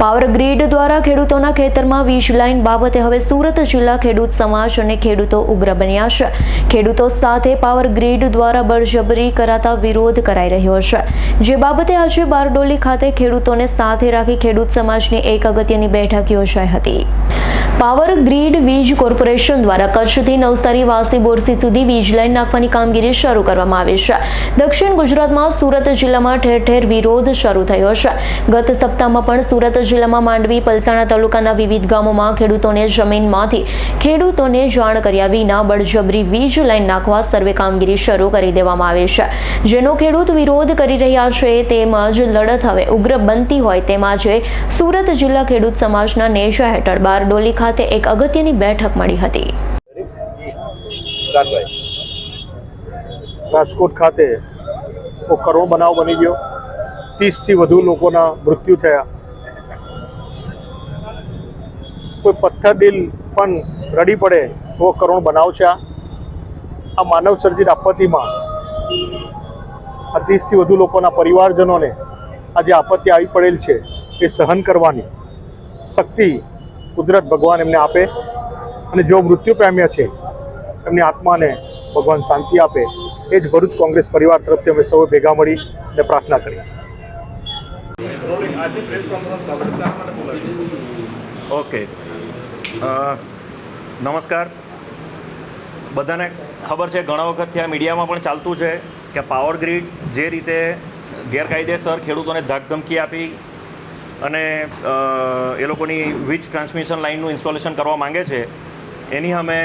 Power grid દ્વારા ખેડૂતોના ખેતરમાં વીજ લાઇન બાબતે હવે સુરત જિલ્લા ખેડૂત સમાજ અને ખેડૂતો ઉગ્ર બન્યા છે. ખેડૂતો સાથે પાવર ગ્રીડ દ્વારા બળજબરી કરાતા વિરોધ કરાઈ રહ્યો છે. જે બાબતે આજે બારડોલી ખાતે ખેડૂતોને સાથે રાખી ખેડૂત સમાજની એક અગત્યની બેઠક યોજાઈ હતી. પાવર ગ્રીડ વીજ કોર્પોરેશન દ્વારા કચ્છથી નવસારી વાસી બોરસી સુધી વીજ લાઇન નાખવાની કામગીરી શરૂ કરવામાં આવી છે. દક્ષિણ ગુજરાતમાં સુરત જિલ્લામાં ઠેર ઠેર વિરોધ શરૂ થયો છે. ગત સપ્તાહમાં પણ સુરત જિલ્લામાં માંડવી, પલસાણા તાલુકાના વિવિધ ગામોમાં ખેડૂતોને જમીનમાંથી ખેડૂતોને જાણ કર્યા વિના બળજબરી વીજ લાઇન નાખવા સર્વે કામગીરી શરૂ કરી દેવામાં આવી છે. જેનો ખેડૂત વિરોધ કરી રહ્યા છે તેમજ લડત હવે ઉગ્ર બનતી હોય તેમ આજે સુરત જિલ્લા ખેડૂત સમાજના નેજા હેઠળ બારડોલી ખાતે એક અગત્યની બેઠક મળી હતી. રાજકોટ ખાતે કરુણ બનાવ બની ગયો. ત્રીસથી વધુ લોકોના મૃત્યુ થયા. કોઈ પથ્થર ડીલ પણ રડી પડે એવો કરુણ બનાવ છે આ. માનવ સર્જિત આપત્તિમાં આ ત્રીસથી વધુ લોકોના પરિવારજનોને આ જે આપત્તિ આવી પડેલ છે એ સહન કરવાની શક્તિ કુદરત ભગવાન એમને આપે અને જેઓ મૃત્યુ પામ્યા છે, એમની આત્માને ભગવાન શાંતિ આપે, એ જ ભરૂચ કોંગ્રેસ પરિવાર તરફથી અમે સૌ ભેગા મળી અને પ્રાર્થના કરી ઓકે. નમસ્કાર. બધાને ખબર છે, ઘણા વખતથી આ મીડિયામાં પણ ચાલતું છે કે પાવર ગ્રીડ જે રીતે ગેરકાયદેસર ખેડૂતોને ધાકધમકી આપી અને એ લોકોની વીજ ટ્રાન્સમિશન લાઇનનું ઇન્સ્ટોલેશન કરવા માંગે છે. એની અમે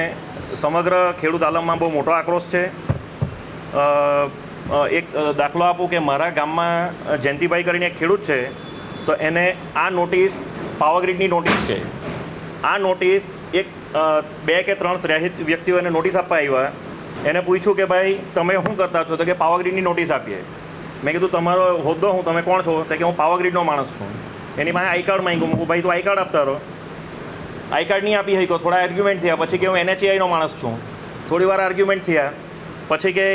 સમગ્ર ખેડૂત આલમમાં બહુ મોટો આક્રોશ છે. એક દાખલો આપું કે મારા ગામમાં જયંતિભાઈ કરીને એક ખેડૂત છે, તો એને આ નોટિસ પાવરગ્રીડની નોટિસ છે. આ નોટિસ એક બે કે ત્રણ ત્રેહિત વ્યક્તિઓને નોટિસ આપવા આવ્યા. એને પૂછ્યું કે ભાઈ, તમે શું કરતા છો? તો કે પાવરગ્રીડની નોટિસ આપીએ. મેં કીધું, તમારો હોદ્દો હું, તમે કોણ છો? તો કે, હું પાવરગ્રીડનો માણસ છું. એની પાસે આઈ કાર્ડ માંગ્યું. મૂકું ભાઈ, તું આઈ કાર્ડ આપતા રહો. આઈ કાર્ડ નહીં આપી શક્યો. થોડા આર્ગ્યુમેન્ટ થયા. પછી કે હું એનએચએઆઈનો માણસ છું. થોડી વાર આર્ગ્યુમેન્ટ થયા. પછી કે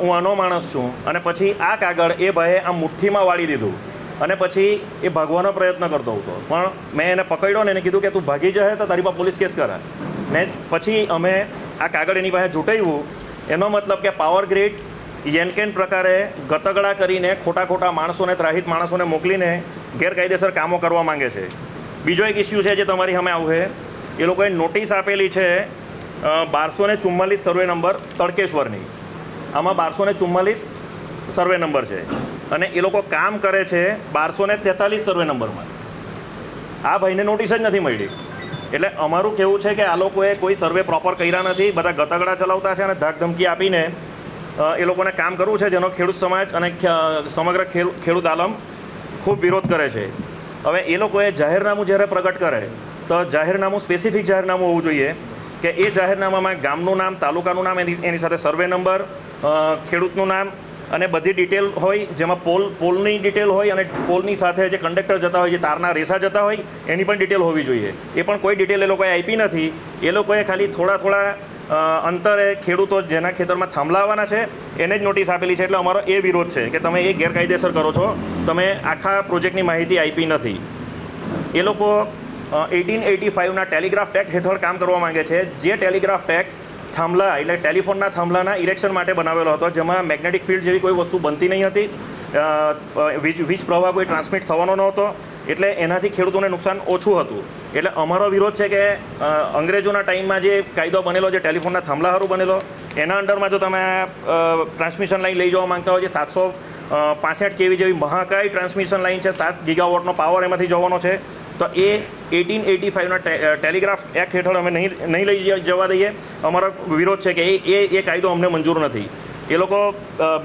હું આનો માણસ છું. અને પછી આ કાગળ એ ભાઈએ આમ મુઠ્ઠીમાં વાળી દીધું. અને પછી એ ભાગવાનો પ્રયત્ન કરતો હતો. પણ મેં એને પકડ્યો ને એને કીધું કે, તું ભાગી જશે તો તારી પાસે પોલીસ કેસ કરા. ને પછી અમે આ કાગળ એની પાસે જૂટાવ્યું. એનો મતલબ કે પાવર ગ્રીડ યેનકેન પ્રકારે ગતગડા કરીને ખોટા ખોટા માણસોને ત્રાહિત માણસોને મોકલીને ગેરકાયદેસર કામો કરવા માંગે છે. બીજો એક ઇસ્યુ છે જે તમારી સામે આવશે. એ લોકોએ નોટિસ આપેલી છે બારસો ને ચુમ્માલીસ સર્વે નંબર તડકેશ્વરની. આમાં બારસો ને ચુમ્માલીસ સર્વે નંબર છે. અને એ લોકો કામ કરે છે બારસો ને તેતાલીસ સર્વે નંબરમાં આ ભાઈને નોટિસ જ નથી મળી. એટલે અમારું કહેવું છે કે આ લોકોએ કોઈ સર્વે પ્રોપર કર્યા નથી. બધા ગતગડા ચલાવતા છે અને ધાકધમકી આપીને અ, એ લોકોને કામ કરવું છે જેનો ખેડૂત સમાજ અને સમગ્ર ખેડૂત આલમ ખૂબ વિરોધ કરે છે. હવે એ લોકોએ જાહેરનામું જ્યારે પ્રગટ કરે, તો જાહેરનામું સ્પેસિફિક જાહેરનામું હોવું જોઈએ કે એ જાહેરનામામાં ગામનું નામ, તાલુકાનું નામ એની એની સાથે સર્વે નંબર ખેડૂતનું નામ અને બધી ડિટેલ હોય, જેમાં પોલ પોલની ડિટેલ હોય અને પોલની સાથે જે કંડક્ટર જતા હોય, જે તારના રેસા જતા હોય, એની પણ ડિટેલ હોવી જોઈએ. એ પણ કોઈ ડિટેલ એ લોકોએ આપી નથી. એ લોકોએ ખાલી થોડા થોડા અંતરે ખેડૂતો જેના ખેતરમાં થાંભલાવાના છે, એને જ નોટિસ આપેલી છે. એટલે અમારો એ વિરોધ છે કે તમે એ ગેરકાયદેસર કરો છો. તમે આખા પ્રોજેક્ટની માહિતી આપી નથી. એ લોકો એટીન એટી ફાઇવના ટેલિગ્રાફ ટેક હેઠળ કામ કરવા માંગે છે. જે ટેલિગ્રાફ ટેક થાંભલા, એટલે ટેલિફોનના થાંભલાના ઇરેક્શન માટે બનાવેલો હતો, જેમાં મેગ્નેટિક ફિલ્ડ જેવી કોઈ વસ્તુ બનતી નહીં હતી. વીજ વીજ પ્રવાહ કોઈ ટ્રાન્સમિટ થવાનો નહોતો. એટલે એનાથી ખેડૂતોને નુકસાન ઓછું હતું. એટલે અમારો વિરોધ છે કે અંગ્રેજોના ટાઈમમાં જે કાયદો બનેલો, જે ટેલિફોનના થાંભલા હારું બનેલો, એના અંડરમાં જો તમે ટ્રાન્સમિશન લાઈન લઈ જવા માંગતા હોય, જે સાતસો પાસઠ કેવી જેવી મહાકાય ટ્રાન્સમિશન લાઈન છે, સાત ગીગાવોટનો પાવર એમાંથી જવાનો છે, તો એ એટીન એટી ફાઇવના ટેલિગ્રાફ એક્ટ હેઠળ અમે નહીં નહીં લઈ જવા દઈએ. અમારો વિરોધ છે કે એ એ કાયદો અમને મંજૂર નથી. એ લોકો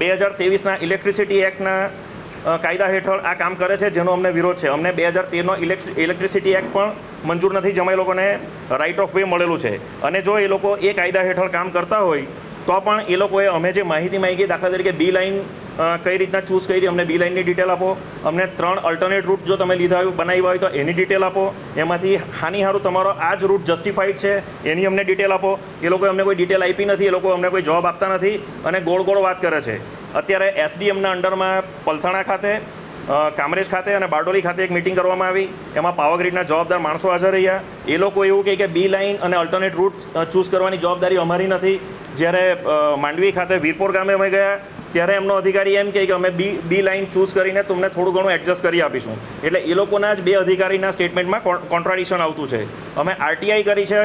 બે હજાર ત્રેવીસના ઇલેક્ટ્રિસિટી એક્ટના કાયદા હેઠળ આ કામ કરે છે, જેનો અમને વિરોધ છે. અમને બે હજાર તેરનો ઇલેક્ટ્રિસિટી એક્ટ પણ મંજૂર નથી, જેમાં એ લોકોને રાઇટ ઓફ વે મળેલું છે. અને જો એ લોકો એ કાયદા હેઠળ કામ કરતા હોય, તો પણ એ લોકોએ અમે જે માહિતી માંગી, દાખલા તરીકે બી લાઇન કઈ રીતના ચૂઝ કરી, અમને બી લાઇનની ડિટેલ આપો. અમને ત્રણ અલ્ટરનેટ રૂટ જો તમે લીધા હોય, બનાવ્યા હોય, તો એની ડિટેલ આપો. એમાંથી હાનિહારું તમારો આ જ રૂટ જસ્ટિફાઈડ છે, એની અમને ડિટેલ આપો. એ લોકોએ અમને કોઈ ડિટેલ આપી નથી, એ લોકો અમને કોઈ જવાબ આપતા નથી અને ગોળ ગોળ વાત કરે છે. અત્યારે એસડીએમના અંડરમાં પલસાણા ખાતે કામરેજ ખાતે અને બારડોલી ખાતે એક મિટિંગ કરવામાં આવી. એમાં પાવરગ્રીડના જવાબદાર માણસો હાજર રહ્યા. એ લોકો એવું કહે કે બી લાઇન અને અલ્ટરનેટ રૂટ ચૂઝ કરવાની જવાબદારી અમારી નથી. જ્યારે માંડવી ખાતે વીરપોર ગામે અમે ગયા, ત્યારે એમનો અધિકારી એમ કહે કે અમે બી બી લાઇન ચૂઝ કરીને તમને થોડું ઘણું એડજસ્ટ કરી આપીશું. એટલે એ લોકોના જ બે અધિકારીના સ્ટેટમેન્ટમાં કોન્ટ્રાડિક્શન આવતું છે. અમે આરટીઆઈ કરી છે.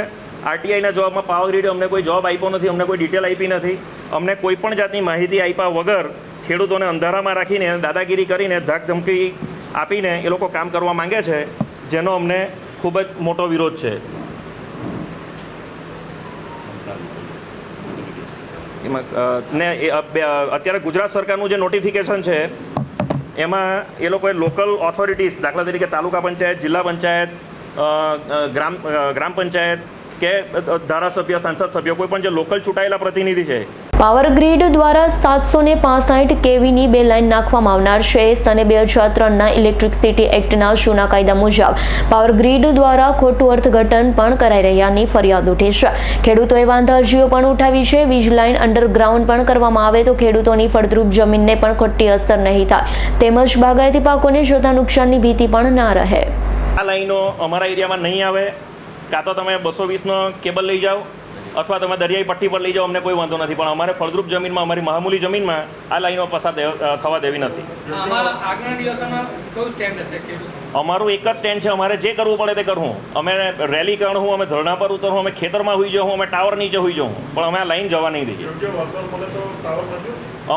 આરટીઆઈના જવાબમાં પાવર ગ્રીડે અમને કોઈ જવાબ આપ્યો નથી, અમને કોઈ ડિટેલ આપી નથી. અમને કોઈ પણ જાતની માહિતી આપ્યા વગર ખેડૂતોને અંધારામાં રાખીને, દાદાગીરી કરીને, ધાકધમકી આપીને એ લોકો કામ કરવા માંગે છે, જેનો અમને ખૂબ જ મોટો વિરોધ છે. એમાં ને અત્યારે ગુજરાત સરકારનું જે નોટિફિકેશન છે, એમાં એ લોકોએ લોકલ ઓથોરિટીઝ દાખલા તરીકે તાલુકા પંચાયત, જિલ્લા પંચાયત ગ્રામ ગ્રામ પંચાયત કે ધારાસભ્ય, સાંસદ સભ્ય, કોઈ પણ જે લોકલ ચૂંટાયેલા પ્રતિનિધિ છે પાવર ગ્રીડ દ્વારા સાતસો ને પાસઠ કેવીની બે લાઇન નાખવામાં આવનાર છે. અને બે હજાર ત્રણના ઇલેક્ટ્રિસિટી એક્ટના જૂના કાયદા મુજબ પાવર ગ્રીડ દ્વારા ખોટું અર્થઘટન પણ કરાઈ રહ્યાની ફરિયાદ ઉઠી છે. ખેડૂતોએ વાંધા અરજીઓ પણ ઉઠાવી છે. વીજ લાઇન અંડરગ્રાઉન્ડ પણ કરવામાં આવે તો ખેડૂતોની ફળદ્રુપ જમીનને પણ ખોટી અસર નહીં થાય. તેમજ બાગાયતી પાકોને જોતા નુકસાનની ભીતિ પણ ના રહે. આ લાઈનો અમારા એરિયામાં નહીં આવે. કાં તો તમે બસો વીસનો કેબલ લઈ જાઓ. અથવા તમે દરિયાઈ પટ્ટી પર લઈ જાઓ, અમને કોઈ વાંધો નથી. પણ અમારે ફળદ્રુપ જમીનમાં, અમારી મામૂલી જમીનમાં આ લાઈનો પસાર થવા દેવી નથી. અમારું એક જ સ્ટેન્ડ છે અમારે જે કરવું પડે તે કરવું. અમે રેલી કરવું અમે ધરણા પર ઉતરવું અમે ખેતરમાં હોઈ જવું અમે ટાવર નીચે હોઈ જવું. પણ અમે આ લાઈન જવા નહીં દઈએ.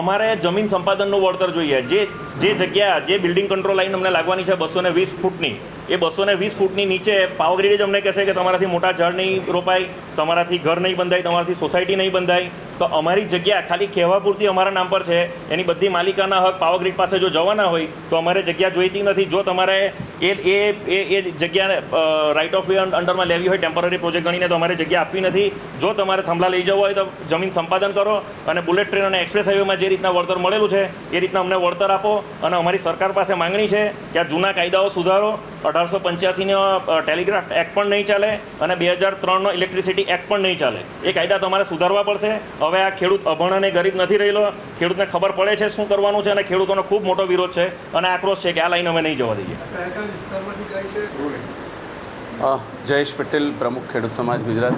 અમારે જમીન સંપાદનનું વળતર જોઈએ. જે જે જગ્યા જે બિલ્ડિંગ કંટ્રોલ લાઈન અમને લાગવાની છે બસો ને વીસ ફૂટની એ બસો ને વીસ ફૂટની નીચે પાવર ગ્રીડ જ અમને કહેશે કે તમારાથી મોટા ઝાડ નહીં રોપાય તમારાથી ઘર નહીં બંધાય તમારાથી સોસાયટી નહીં બંધાય. તો અમારી જગ્યા ખાલી કહેવા પૂરતી અમારા નામ પર છે. એની બધી માલિકાના હક પાવર ગ્રીડ પાસે જો જવાના હોય તો અમારે જગ્યા જોઈતી નથી. જો તમારે એ એ એ એ જગ્યાને રાઇટ ઓફ વે અંડરમાં લેવી હોય ટેમ્પરરી પ્રોજેક્ટ ગણીને તો અમારે જગ્યા આપવી નથી. જો તમારે થાંભલા લઈ જવું હોય તો જમીન સંપાદન કરો અને બુલેટ ટ્રેન અને એક્સપ્રેસ હાઈવેમાં જે રીતના વળતર મળેલું છે, એ રીતના અમને વળતર આપો અને અમારી સરકાર પાસે માંગણી છે કે આ જૂના કાયદાઓ સુધારો. અઢારસો પંચ્યાસીનો ટેલિગ્રાફ એક્ટ પણ નહીં ચાલે અને બે હજાર ત્રણનો ઇલેક્ટ્રિસિટી એક્ટ પણ નહીં ચાલે. એ કાયદા તમારે સુધારવા પડશે. હવે આ ખેડૂત અભણ અને ગરીબ નથી રહેલો. ખેડૂતને ખબર પડે છે શું કરવાનું છે અને ખેડૂતોનો ખૂબ મોટો વિરોધ છે અને આક્રોશ છે કે આ લાઈન અમે નહીં જવા દઈએ. અ, જયેશ પટેલ પ્રમુખ ખેડૂત સમાજ ગુજરાત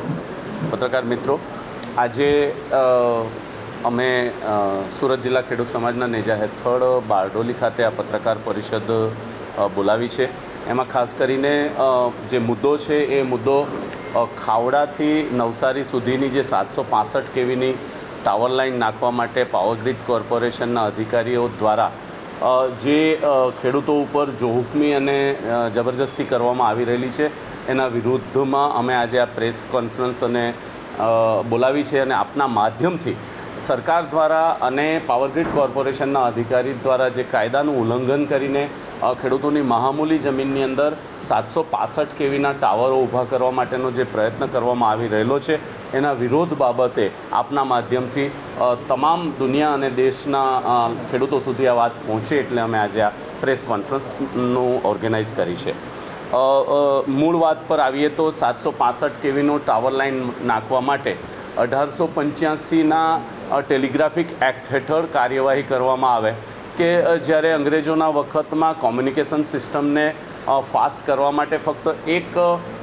પત્રકાર મિત્રો. આજે અમે સુરત જિલ્લા ખેડૂત સમાજના નેજા હેઠળ બારડોલી ખાતે આ પત્રકાર પરિષદ બોલાવી છે. એમાં ખાસ કરીને જે મુદ્દો છે એ મુદ્દો ખાવડાથી નવસારી સુધીની જે સાતસો પાસઠ કેવીની ટાવર લાઇન નાખવા માટે પાવરગ્રીડ કોર્પોરેશનના અધિકારીઓ દ્વારા જે ખેડૂતો ઉપર જોહુકમી અને જબરજસ્તી કરવામાં આવી રહેલી છે, એના વિરુદ્ધમાં અમે આજે આ પ્રેસ કોન્ફરન્સ અને બોલાવી છે અને આપના માધ્યમથી સરકાર દ્વારા અને પાવરગ્રીડ કોર્પોરેશનના અધિકારી દ્વારા જે કાયદાનું ઉલ્લંઘન કરીને ખેડૂતોની મહામૂલી જમીનની અંદર સાતસો પાસઠ કેવીના ટાવરો ઊભા કરવા માટેનો જે પ્રયત્ન કરવામાં આવી રહેલો છે એના વિરોધ બાબતે આપના માધ્યમથી તમામ દુનિયા અને દેશના ખેડૂતો સુધી આ વાત પહોંચે એટલે અમે આજે આ પ્રેસ કોન્ફરન્સનું ઓર્ગેનાઇઝ કરી છે. મૂળ વાત પર આવીએ તો સાતસો પાસઠ કેવીનો ટાવર લાઇન નાખવા માટે અઢારસો પંચ્યાસીના ટેલિગ્રાફિક એક્ટ હેઠળ કાર્યવાહી કરવામાં આવે કે જ્યારે અંગ્રેજોના વખતમાં કોમ્યુનિકેશન સિસ્ટમને ફાસ્ટ કરવા માટે ફક્ત એક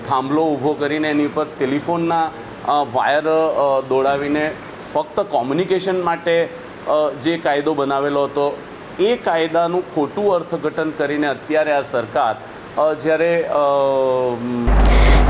થાંભલો ઊભો કરીને એની ઉપર ટેલિફોનના વાયર દોડાવીને ફક્ત કોમ્યુનિકેશન માટે જે કાયદો બનાવેલો હતો, એ કાયદાનું ખોટું અર્થઘટન કરીને અત્યારે આ સરકાર જ્યારે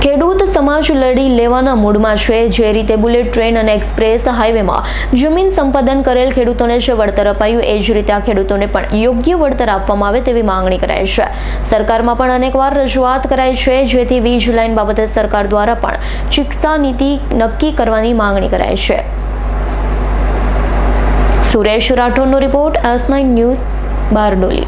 ખેડૂત સમાજ લડી લેવાના મૂડમાં છે. જે રીતે બુલેટ ટ્રેન અને એક્સપ્રેસ હાઈવેમાં જમીન સંપાદન કરેલ ખેડૂતોને જે વળતર અપાયું. એ જ રીતે આ ખેડૂતોને પણ યોગ્ય વળતર આપવામાં આવે તેવી માંગણી કરાઈ છે. સરકારમાં પણ અનેકવાર રજૂઆત કરાઈ છે, જેથી વીજ લાઇન બાબતે સરકાર દ્વારા પણ ચિકિત્સા નીતિ નક્કી કરવાની માંગણી કરાઈ છે. Suresh રાઠોડનો report S nine news Bardoli.